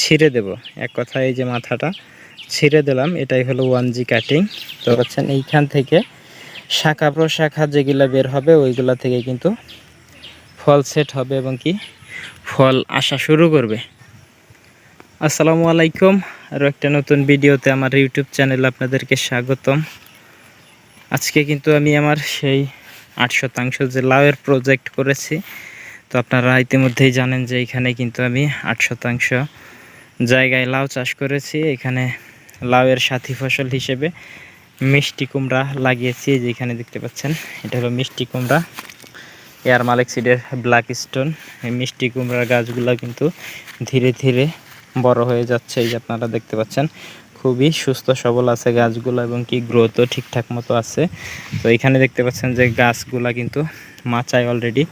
ছিঁড়ে দেব। এক কথায় এই যে মাথাটা ছিঁড়ে দিলাম, এটাই হলো ওয়ান জি কাটিং তো হচ্ছেন এইখান থেকে শাখা প্রশাখা যেগুলো বের হবে, ওইগুলা থেকে কিন্তু ফল সেট হবে এবং কি ফল আসা শুরু করবে। আসসালামু আলাইকুম আরও একটা নতুন ভিডিওতে আমার ইউটিউব চ্যানেলে আপনাদেরকে স্বাগতম। আজকে কিন্তু আমি আমার সেই আট শতাংশ যে লাউয়ের প্রজেক্ট করেছি, তো আপনারা ইতিমধ্যেই জানেন যে এখানে কিন্তু আমি আট শতাংশ জায়গায় লাউ চাষ করেছি। এখানে লাউয়ের সাথী ফসল হিসেবে মিষ্টি কুমড়া লাগিয়েছি যেখানে দেখতে পাচ্ছেন। এটা হলো মিষ্টি কুমড়া। এয়ার মালিক সিডের ব্ল্যাক স্টোন। এই মিষ্টি কুমড়ার গাছগুলো কিন্তু ধীরে ধীরে বড় হয়ে যাচ্ছে, এই যে আপনারা দেখতে পাচ্ছেন। খুবই সুস্থ, সবল আছে গাছগুলো এবং কি গ্রোথও ঠিকঠাক মতো আছে। তো এখানে দেখতে পাচ্ছেন যে গাছগুলা কিন্তু মাচায় অলরেডি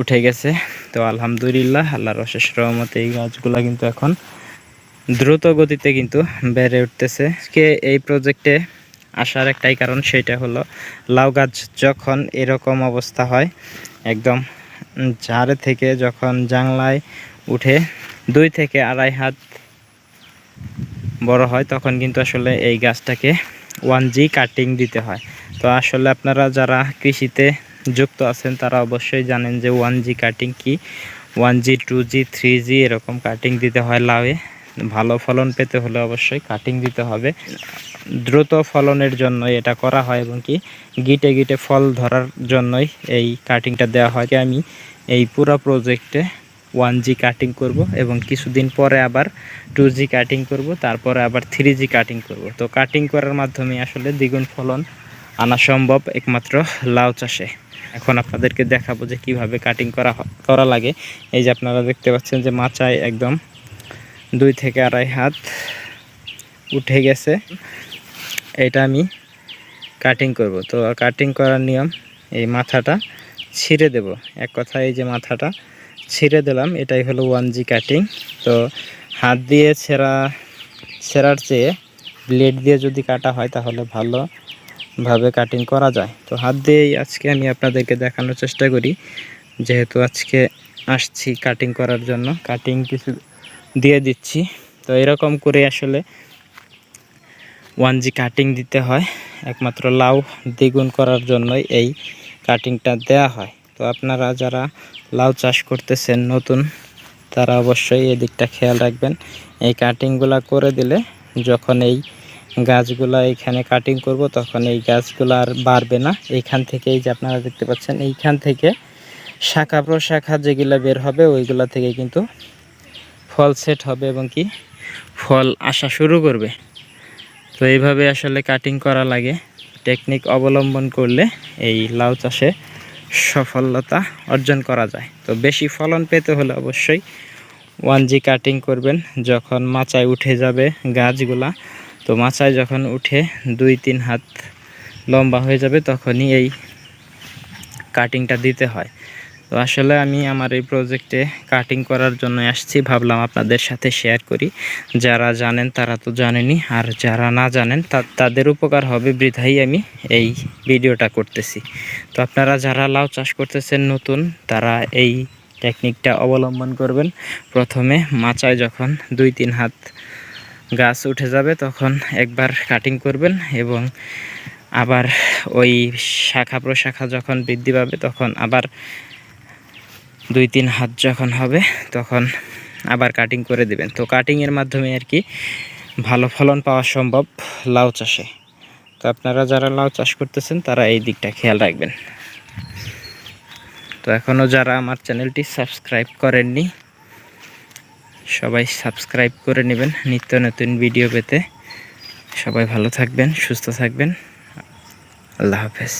উঠে গেছে। তো আলহামদুলিল্লাহ, আল্লাহর অশেষ রহমতে এই গাছগুলো কিন্তু এখন দ্রুত গতিতে কিন্তু বেড়ে উঠতেছে। কে এই প্রজেক্টে আসার একটাই কারণ সেটা হলো, লাউ গাছ যখন এরকম অবস্থা হয়, একদম ঝাড়ে থেকে যখন জাংলায় উঠে দুই থেকে আড়াই হাত বড় হয়, তখন কিন্তু আসলে এই গাছটাকে ওয়ান জি কাটিং দিতে হয়। তো আসলে আপনারা যারা কৃষিতে যুক্ত আছেন, তারা অবশ্যই জানেন যে ওয়ান জি কাটিং কি? One G two G three G এরকম কাটিং দিতে হয় লাউয়ে। ভালো ফলন পেতে হলে অবশ্যই কাটিং দিতে হবে। দ্রুত ফলনের জন্য এটা করা হয় এবং কি গিটে গিটে ফল ধরার জন্যই এই কাটিংটা দেওয়া হয়। আমি এই পুরো প্রজেক্টে ওয়ান জি কাটিং করব এবং কিছুদিন পরে আবার টু জি কাটিং করব, তারপরে আবার থ্রি জি কাটিং করব। তো কাটিং করার মাধ্যমে আসলে দ্বিগুণ ফলন আনা সম্ভব একমাত্র লাউ চাষে। এখন আপনাদেরকে দেখাবো যে কীভাবে কাটিং করা করা লাগে। এই যে আপনারা দেখতে পাচ্ছেন যে মাচায় একদম দুই থেকে আড়াই হাত উঠে গেছে। এটা আমি কাটিং করব। তো কাটিং করার নিয়ম এই মাথাটা ছিঁড়ে দেব। এক কথায় এই যে মাথাটা ছিঁড়ে দিলাম, এটাই হলো ওয়ান জি কাটিং তো হাত দিয়ে ছেঁড়া, ছেঁড়ার চেয়ে ব্লেড দিয়ে যদি কাটা হয় তাহলে ভালোভাবে কাটিং করা যায়। তো হাত দিয়েই আজকে আমি আপনাদেরকে দেখানোর চেষ্টা করি। যেহেতু আজকে আসছি কাটিং করার জন্য। কাটিং কিছু দিয়ে দিচ্ছি। তো এরকম করে আসলে ওয়ান জি কাটিং দিতে হয়। একমাত্র লাউ দ্বিগুণ করার জন্যই এই কাটিংটা দেয়া হয়। তো আপনারা যারা লাউ চাষ করতেছেন নতুন, তারা অবশ্যই এদিকটা খেয়াল রাখবেন। এই কাটিংগুলা করে দিলে যখন এই গাছগুলা এখানে কাটিং করব, তখন এই গাছগুলো আর বাড়বে না। এইখান থেকেই যে আপনারা দেখতে পাচ্ছেন, এইখান থেকে শাখা প্রশাখা যেগুলো বের হবে, ওইগুলা থেকে কিন্তু ফল সেট হবে এবং কি? ফল আসা শুরু করবে। তো এইভাবে আসলে কাটিং করা লাগে। টেকনিক অবলম্বন করলে এই লাউ চাষে সফলতা অর্জন করা যায়। তো বেশি ফলন পেতে হলে অবশ্যই ওয়ান জি কাটিং করবেন। যখন মাচায় উঠে যাবে গাছগুলা, তো মাচায় যখন উঠে দুই তিন হাত লম্বা হয়ে যাবে, তখনই এই কাটিংটা দিতে হয়। তো আসলে আমি আমার এই প্রজেক্টে কাটিং করার জন্য আসছি। ভাবলাম আপনাদের সাথে শেয়ার করি। যারা জানেন তারা তো জানেনি আর যারা না জানেন তাদের উপকার হবে বৃথাই আমি এই ভিডিওটা করতেছি। তো আপনারা যারা লাউ চাষ করতেছেন নতুন, তারা এই টেকনিকটা অবলম্বন করবেন। প্রথমে মাচায় যখন দুই তিন হাত গাছ উঠে যাবে, তখন একবার কাটিং করবেন এবং আবার ওই শাখা প্রশাখা যখন বৃদ্ধি পাবে, তখন আবার দুই তিন হাত যখন হবে, তখন আবার কাটিং করে দেবেন। তো কাটিংয়ের মাধ্যমে আর কি ভালো ফলন পাওয়া সম্ভব লাউ চাষে। তো আপনারা যারা লাউ চাষ করতেছেন, তারা এই দিকটা খেয়াল রাখবেন। তো এখনও যারা আমার চ্যানেলটি সাবস্ক্রাইব করেননি, সবাই সাবস্ক্রাইব করে নেবেন নিত্য নতুন ভিডিও পেতে। সবাই ভালো থাকবেন, সুস্থ থাকবেন। আল্লাহ হাফেজ।